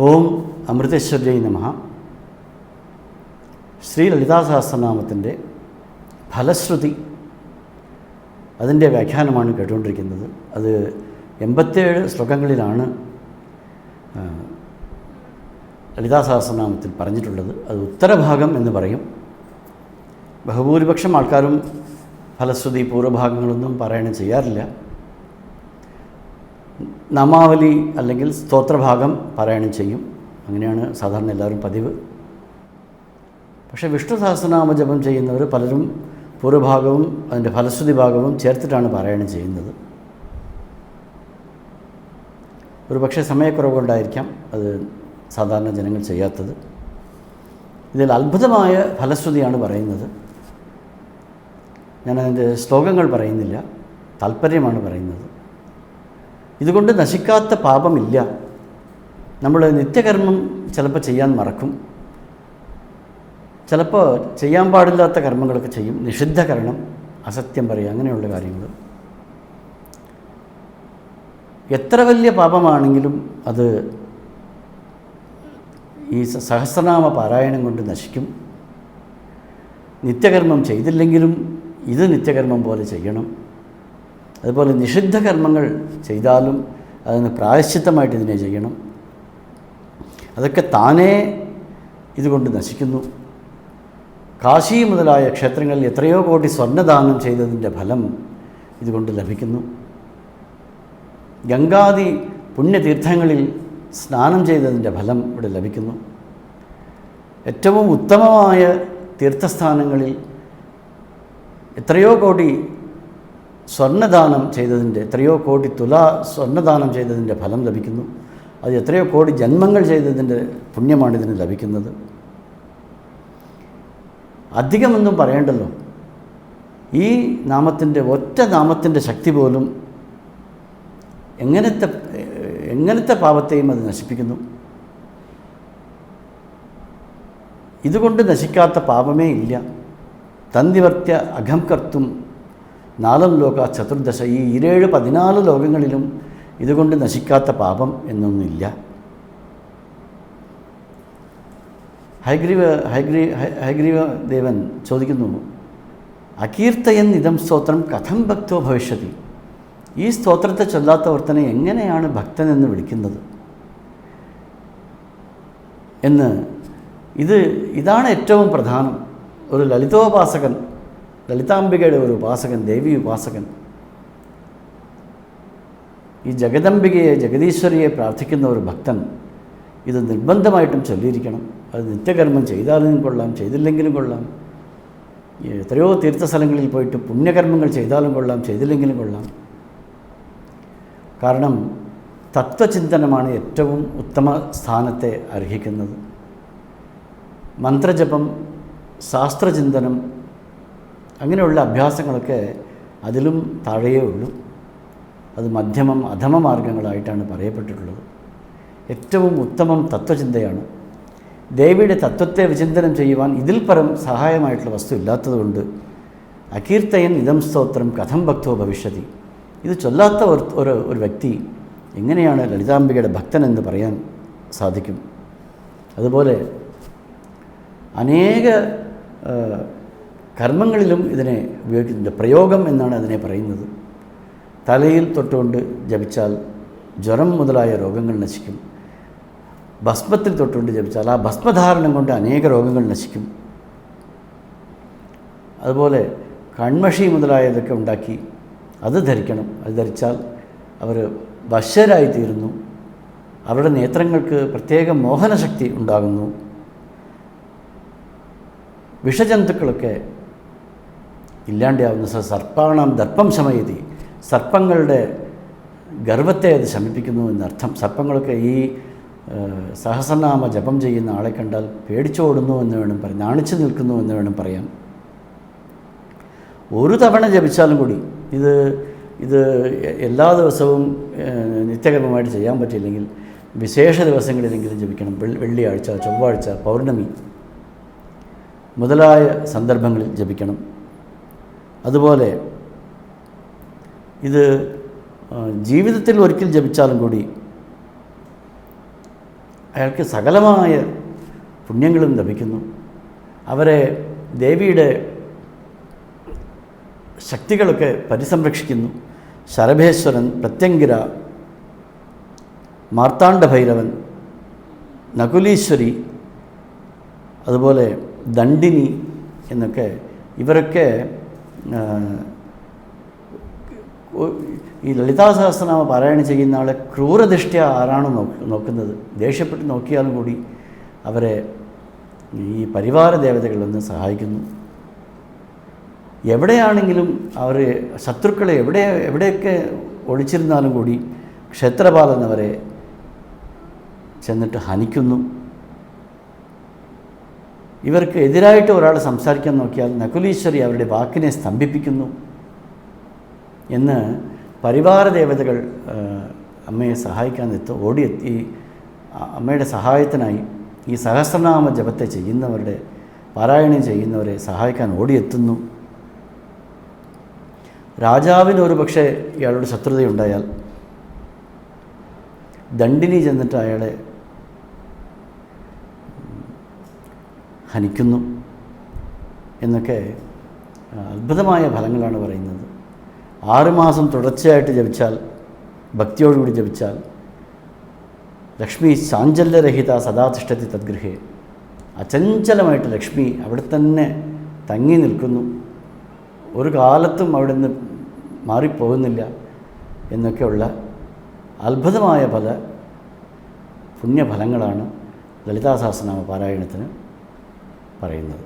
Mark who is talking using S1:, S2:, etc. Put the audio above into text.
S1: ഓം അമൃതേശ്വര്യ നമ. ശ്രീ ലളിതാസഹസ്രനാമത്തിന്റെ ഫലശ്രുതി അതിന്റെ വ്യാഖ്യാനമാണ് കേട്ടുകൊണ്ടിരിക്കുന്നത്. അത് എൺപത്തേഴ് ശ്ലോകങ്ങളിലാണ് ലളിതാസഹസ്രനാമത്തിൽ പറഞ്ഞിട്ടുള്ളത്. അത് ഉത്തരഭാഗം എന്ന് പറയും. ബഹുഭൂരിപക്ഷം ആൾക്കാരും ഫലശ്രുതി പൂർവഭാഗങ്ങളൊന്നും പാരായണം ചെയ്യാറില്ല. നാമാവലി അല്ലെങ്കിൽ സ്തോത്രഭാഗം പാരായണം ചെയ്യും. അങ്ങനെയാണ് സാധാരണ എല്ലാവരും പതിവ്. പക്ഷേ വിഷ്ണു സഹസ്രനാമ ജപം ചെയ്യുന്നവർ പലരും പൂർവഭാഗവും അതിന്റെ ഫലശ്രുതി ഭാഗവും ചേർത്തിട്ടാണ് പാരായണം ചെയ്യുന്നത്. ഒരു പക്ഷേ സമയക്കുറവ് കൊണ്ടായിരിക്കാം അത് സാധാരണ ജനങ്ങൾ ചെയ്യാത്തത്. ഇതിൽ അത്ഭുതമായ ഫലശ്രുതിയാണ് പറയുന്നത്. ഞാൻ അതിന്റെ ശ്ലോകങ്ങൾ പറയുന്നില്ല. താല്പര്യമാണ് പറയുന്നത്. ഇതുകൊണ്ട് നശിക്കാത്ത പാപമില്ല. നമ്മൾ നിത്യകർമ്മം ചിലപ്പോൾ ചെയ്യാൻ മറക്കും. ചിലപ്പോൾ ചെയ്യാൻ പാടില്ലാത്ത കർമ്മങ്ങളൊക്കെ ചെയ്യും. നിഷിദ്ധകരണം അസത്യം പറയുക അങ്ങനെയുള്ള കാര്യങ്ങൾ. എത്ര വലിയ പാപമാണെങ്കിലും അത് ഈ സഹസ്രനാമ പാരായണം കൊണ്ട് നശിക്കും. നിത്യകർമ്മം ചെയ്തില്ലെങ്കിലും ഇത് നിത്യകർമ്മം പോലെ ചെയ്യണം. അതുപോലെ നിഷിദ്ധ കർമ്മങ്ങൾ ചെയ്താലും അതിന് പ്രായശ്ചിത്തമായിട്ട് ഇതിനെ ചെയ്യണം. അതൊക്കെ താനേ ഇതുകൊണ്ട് നശിക്കുന്നു. കാശി മുതലായ ക്ഷേത്രങ്ങളിൽ എത്രയോ കോടി സ്വർണദാനം ചെയ്തതിന്റെ ഫലം ഇതുകൊണ്ട് ലഭിക്കുന്നു. ഗംഗാദി പുണ്യതീർത്ഥങ്ങളിൽ സ്നാനം ചെയ്തതിന്റെ ഫലം ഇവിടെ ലഭിക്കുന്നു. ഏറ്റവും ഉത്തമമായ തീർത്ഥസ്ഥാനങ്ങളിൽ എത്രയോ കോടി സ്വർണദാനം ചെയ്തതിന്റെ എത്രയോ കോടി തുല സ്വർണദാനം ചെയ്തതിന്റെ ഫലം ലഭിക്കുന്നു. അത് എത്രയോ കോടി ജന്മങ്ങൾ ചെയ്തതിന്റെ പുണ്യമാണ് ഇതിന് ലഭിക്കുന്നത്. അധികമൊന്നും പറയണ്ടല്ലോ. ഈ നാമത്തിന്റെ ഒറ്റ നാമത്തിന്റെ ശക്തി പോലും എങ്ങനത്തെ എങ്ങനത്തെ പാപത്തെയും അത് നശിപ്പിക്കുന്നു? ഇതുകൊണ്ട് നശിക്കാത്ത പാപമേ ഇല്ല. തന്തിവർത്തിയ അഘം കർത്തും നാലം ലോക ചതുർദശ ഈ ഇരേഴ് പതിനാല് ലോകങ്ങളിലും ഇതുകൊണ്ട് നശിക്കാത്ത പാപം എന്നൊന്നില്ല ഹൈഗ്രീവ ഹൈഗ്രീ ഹൈഗ്രീവ ദേവൻ ചോദിക്കുന്നു അകീർത്തയൻ ഇതം സ്തോത്രം കഥം ഭക്തോ ഭവിഷ്യതി? ഈ സ്തോത്രത്തെ ചൊല്ലാത്ത വർത്തനെ എങ്ങനെയാണ് ഭക്തൻ എന്ന് വിളിക്കുന്നത്? എന്ന് ഇത് ഇതാണ് ഏറ്റവും പ്രധാനം. ഒരു ലളിതോപാസകൻ ലളിതാംബികയുടെ ഒരു ഉപാസകൻ ദേവി ഉപാസകൻ. ഈ ജഗദംബികയെ ജഗദീശ്വരിയെ പ്രാർത്ഥിക്കുന്ന ഒരു ഭക്തൻ ഇത് നിർബന്ധമായിട്ടും ചൊല്ലിയിരിക്കണം. അത് നിത്യകർമ്മം ചെയ്താലും കൊള്ളാം ചെയ്തില്ലെങ്കിലും കൊള്ളാം. എത്രയോ തീർത്ഥസ്ഥലങ്ങളിൽ പോയിട്ട് പുണ്യകർമ്മങ്ങൾ ചെയ്താലും കൊള്ളാം ചെയ്തില്ലെങ്കിലും കൊള്ളാം. കാരണം തത്വചിന്തനമാണ് ഏറ്റവും ഉത്തമ സ്ഥാനത്തെ അർഹിക്കുന്നത്. മന്ത്രജപം ശാസ്ത്രചിന്തനം അങ്ങനെയുള്ള അഭ്യാസങ്ങളൊക്കെ അതിലും താഴെയേ ഉള്ളൂ. അത് മധ്യമം അധമ മാർഗങ്ങളായിട്ടാണ് പറയപ്പെട്ടിട്ടുള്ളത്. ഏറ്റവും ഉത്തമം തത്വചിന്തയാണ്. ദേവിയുടെ തത്വത്തെ വിചിന്തനം ചെയ്യുവാൻ ഇതിൽ പരം സഹായമായിട്ടുള്ള വസ്തു ഇല്ലാത്തതുകൊണ്ട് അകീർത്തയൻ ഇതം സ്തോത്രം കഥം ഭക്തോ ഭവിഷ്യതി. ഇത് ചൊല്ലാത്ത ഒരു ഒരു വ്യക്തി എങ്ങനെയാണ് ലളിതാംബികയുടെ ഭക്തൻ എന്ന് പറയാൻ സാധിക്കും? അതുപോലെ അനേക കർമ്മങ്ങളിലും ഇതിനെ ഉപയോഗിക്കുന്നുണ്ട്. പ്രയോഗം എന്നാണ് അതിനെ പറയുന്നത്. തലയിൽ തൊട്ടുകൊണ്ട് ജപിച്ചാൽ ജ്വരം മുതലായ രോഗങ്ങൾ നശിക്കും. ഭസ്മത്തിൽ തൊട്ടുകൊണ്ട് ജപിച്ചാൽ ആ ഭസ്മധാരണം കൊണ്ട് അനേക രോഗങ്ങൾ നശിക്കും. അതുപോലെ കൺമഷി മുതലായതൊക്കെ ഉണ്ടാക്കി അത് ധരിക്കണം. അത് ധരിച്ചാൽ അവർ വശ്യരായിത്തീരുന്നു അവരുടെ നേത്രങ്ങൾക്ക് പ്രത്യേക മോഹനശക്തി ഉണ്ടാകുന്നു. വിഷജന്തുക്കളൊക്കെ ഇല്ലാണ്ടാവുന്ന സർപ്പാണാം ദർപ്പം ശമയതി. സർപ്പങ്ങളുടെ ഗർവത്തെ അത് ശമിപ്പിക്കുന്നു എന്നർത്ഥം. സർപ്പങ്ങളൊക്കെ ഈ സഹസ്രനാമ ജപം ചെയ്യുന്ന ആളെ കണ്ടാൽ പേടിച്ചോടുന്നു എന്ന് വേണം പറയാം നാണിച്ചു നിൽക്കുന്നു എന്ന് വേണം പറയാം ഒരു തവണ ജപിച്ചാലും കൂടി ഇത് ഇത് എല്ലാ ദിവസവും നിത്യകർമ്മമായിട്ട് ചെയ്യാൻ പറ്റിയില്ലെങ്കിൽ വിശേഷ ദിവസങ്ങളിലെങ്കിലും ജപിക്കണം. വെള്ളി- വെള്ളിയാഴ്ച ചൊവ്വാഴ്ച പൗർണമി. മുതലായ സന്ദർഭങ്ങളിൽ ജപിക്കണം. അതുപോലെ ഇത് ജീവിതത്തിൽ ഒരിക്കൽ ജപിച്ചാലും കൂടി അയാൾക്ക് സകലമായ പുണ്യങ്ങളും ലഭിക്കുന്നു. അവരെ ദേവിയുടെ ശക്തികളൊക്കെ പരിസംരക്ഷിക്കുന്നു. ശരഭേശ്വരൻ പ്രത്യങ്കിര മാർത്താണ്ഡഭൈരവൻ നകുലീശ്വരി അതുപോലെ ദണ്ഡിനി എന്നൊക്കെ ഇവരൊക്കെ ഈ ലളിതാ സഹസ്രനാമ പാരായണം ചെയ്യുന്ന ആളെ ക്രൂരദൃഷ്ടിയ ആരാണ് നോക്ക് നോക്കുന്നത്. ദേഷ്യപ്പെട്ട് നോക്കിയാലും കൂടി അവരെ ഈ പരിവാര ദേവതകളൊന്ന് സഹായിക്കുന്നു. എവിടെയാണെങ്കിലും അവർ ശത്രുക്കളെ എവിടെ എവിടെയൊക്കെ ഒളിച്ചിരുന്നാലും കൂടി ക്ഷേത്രപാലൻ അവരെ ചെന്നിട്ട് ഹനിക്കുന്നു. ഇവർക്ക് എതിരായിട്ട് ഒരാൾ സംസാരിക്കാൻ നോക്കിയാൽ നകുലീശ്വരി അവരുടെ വാക്കിനെ സ്തംഭിപ്പിക്കുന്നു എന്ന് പരിവാര ദേവതകൾ അമ്മയെ സഹായിക്കാൻ എത്തു ഓടിയെത്തി അമ്മയുടെ സഹായത്തിനായി ഈ സഹസ്രനാമ ജപത്തെ ചെയ്യുന്നവരുടെ പാരായണം ചെയ്യുന്നവരെ സഹായിക്കാൻ ഓടിയെത്തുന്നു. രാജാവിന് ഒരു പക്ഷേ ഇയാളുടെ ശത്രുതയുണ്ടായാൽ ദണ്ഡിനി ചെന്നിട്ട് അയാളെ ഹനിക്കുന്നു എന്നൊക്കെ അത്ഭുതമായ ഫലങ്ങളാണ് പറയുന്നത്. ആറുമാസം തുടർച്ചയായിട്ട് ജപിച്ചാൽ ഭക്തിയോടുകൂടി ജപിച്ചാൽ ലക്ഷ്മി ചാഞ്ചല്യരഹിത സദാതിഷ്ഠത്തി തദ്ഗൃഹേ. അചഞ്ചലമായിട്ട് ലക്ഷ്മി അവിടെ തന്നെ തങ്ങി നിൽക്കുന്നു. ഒരു കാലത്തും അവിടെ നിന്ന് മാറിപ്പോകുന്നില്ല എന്നൊക്കെയുള്ള അത്ഭുതമായ പല പുണ്യഫലങ്ങളാണ് ലളിതാ സഹസ്രനാമ പാരായണത്തിന് പറയുന്നത്.